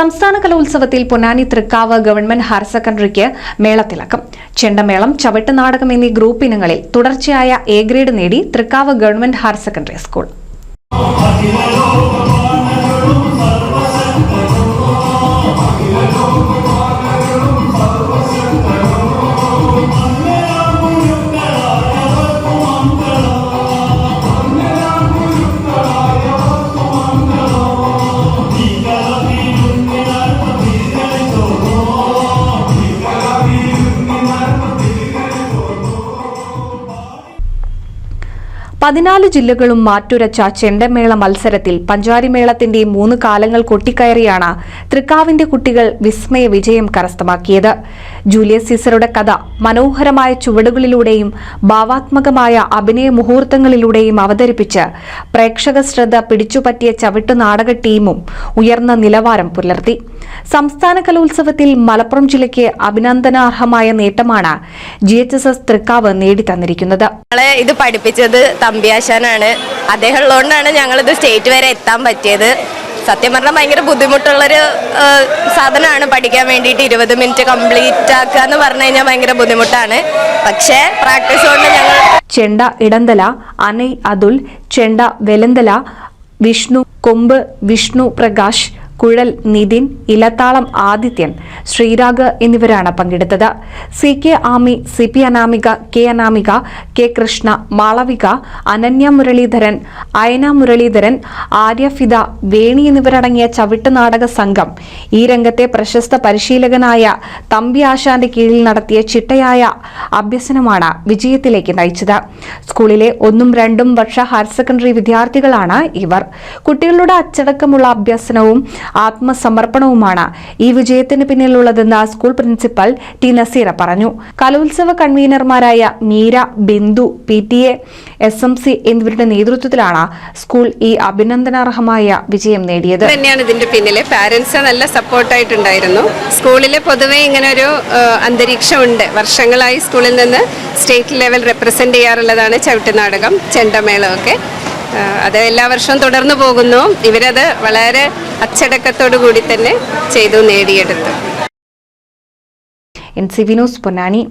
സംസ്ഥാന കലോത്സവത്തിൽ Ponnani Thrikkavu government higher സെക്കൻഡറിക്ക് മേളത്തിളക്കം. ചെണ്ടമേളം ചവിട്ട് നാടകം എന്നീ ഗ്രൂപ്പ് ഇനങ്ങളിൽ തുടർച്ചയായ എ ഗ്രേഡ് നേടി Thrikkavu government higher secondary school. പതിനാല് ജില്ലകളും മാറ്റുരച്ച ചെണ്ടമേള മത്സരത്തിൽ പഞ്ചാരിമേളത്തിന്റെ മൂന്ന് കാലങ്ങൾ കൊട്ടിക്കയറിയാണ് തൃക്കാവിന്റെ കുട്ടികൾ വിസ്മയ വിജയം കരസ്ഥമാക്കിയത്. ജൂലിയസ് സീസറുടെ കഥ മനോഹരമായ ചുവടുകളിലൂടെയും ഭാവാത്മകമായ അഭിനയ മുഹൂർത്തങ്ങളിലൂടെയും അവതരിപ്പിച്ച് പ്രേക്ഷക ശ്രദ്ധ പിടിച്ചുപറ്റിയ ചവിട്ടുനാടക ടീമും ഉയർന്ന നിലവാരം പുലർത്തി. സംസ്ഥാന കലോത്സവത്തിൽ മലപ്പുറം ജില്ലയ്ക്ക് അഭിനന്ദനാർഹമായ നേട്ടമാണ് G H S S Thrikkavu നേടിത്തന്നിരിക്കുന്നത്. ഞങ്ങളെ ഇത് പഠിപ്പിച്ചത് തമ്പിയാശാനാണ് അദ്ദേഹം ഉള്ളതുകൊണ്ടാണ് ഞങ്ങളിത് സ്റ്റേറ്റ് വരെ എത്താൻ പറ്റിയത്. സത്യം പറഞ്ഞാൽ ഭയങ്കര ബുദ്ധിമുട്ടുള്ളൊരു സാധനമാണ്. പഠിക്കാൻ വേണ്ടിയിട്ട് ഇരുപത് മിനിറ്റ് കംപ്ലീറ്റ് ആക്കുക എന്ന് പറഞ്ഞു കഴിഞ്ഞാൽ ഭയങ്കര ബുദ്ധിമുട്ടാണ്. പക്ഷേ പ്രാക്ടീസ് കൊണ്ട് ഞങ്ങൾ ചെണ്ട ഇടന്തല അനൈ അതുൽ ചെണ്ട വെലന്തല വിഷ്ണു കൊമ്പ് വിഷ്ണു പ്രകാശ് കുഴൽ നിതിൻ ഇലത്താളം ആദിത്യൻ ശ്രീരാഗ് എന്നിവരാണ് പങ്കെടുത്തത്. C K Ami C P Anamika K Anamika K Krishna Malavika Ananya Muraleedharan Ayana Muraleedharan Aryafida Veni എന്നിവരടങ്ങിയ ചവിട്ട് നാടക സംഘം ഈ രംഗത്തെ പ്രശസ്ത പരിശീലകനായ തമ്പി ആശാന്റെ കീഴിൽ നടത്തിയ ചിട്ടയായ അഭ്യസനമാണ് വിജയത്തിലേക്ക് നയിച്ചത്. സ്കൂളിലെ ഒന്നും രണ്ടും വർഷ ഹയർ സെക്കൻഡറി വിദ്യാർത്ഥികളാണ് ഇവർ. കുട്ടികളുടെ അച്ചടക്കമുള്ള അഭ്യസനവും ആത്മസമർപ്പണവുമാണ്. ഈ വിജയത്തിന് പിന്നിലുള്ളതെന്ന് സ്കൂൾ പ്രിൻസിപ്പൽ ടി നസീറ പറഞ്ഞു. കലോത്സവ കൺവീനർമാരായ Meera Bindu P T A S M C എന്നിവരുടെ നേതൃത്വത്തിലാണ് സ്കൂൾ ഈ അഭിനന്ദനാർഹമായ വിജയം നേടിയത്. തന്നെയാണ് ഇതിന്റെ പിന്നിലെ. പാരന്റ്സ് നല്ല സപ്പോർട്ടായിട്ടുണ്ടായിരുന്നു സ്കൂളിൽ പൊതുവെ ഇങ്ങനെ ഒരു അന്തരീക്ഷമുണ്ട്. വർഷങ്ങളായി സ്കൂളിൽ നിന്ന് സ്റ്റേറ്റ് ലെവൽ റെപ്രസെന്റ് ചെയ്യാറുള്ളതാണ് ചവിട്ടുനാടകം ചെണ്ടമേളമൊക്കെ. അത് എല്ലാ വർഷവും തുടർന്നു പോകുന്നു. ഇവരത് വളരെ അച്ചടക്കത്തോടു കൂടി തന്നെ ചെയ്തു നേടിയെടുത്തു. N C Vinos Ponnani.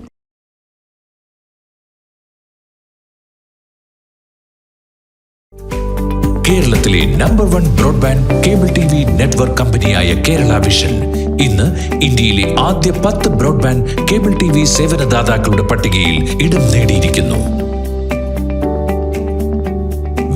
കേരളത്തിലെ number one broadband cable T V network കമ്പനിയായ കേരള വിഷൻ ഇന്ന് ഇന്ത്യയിലെ ആദ്യ പത്ത് ബ്രോഡ്ബാൻഡ് കേബിൾ ടി വി സേവനദാതാക്കളുടെ പട്ടികയിൽ ഇടം നേടിയിരിക്കുന്നു.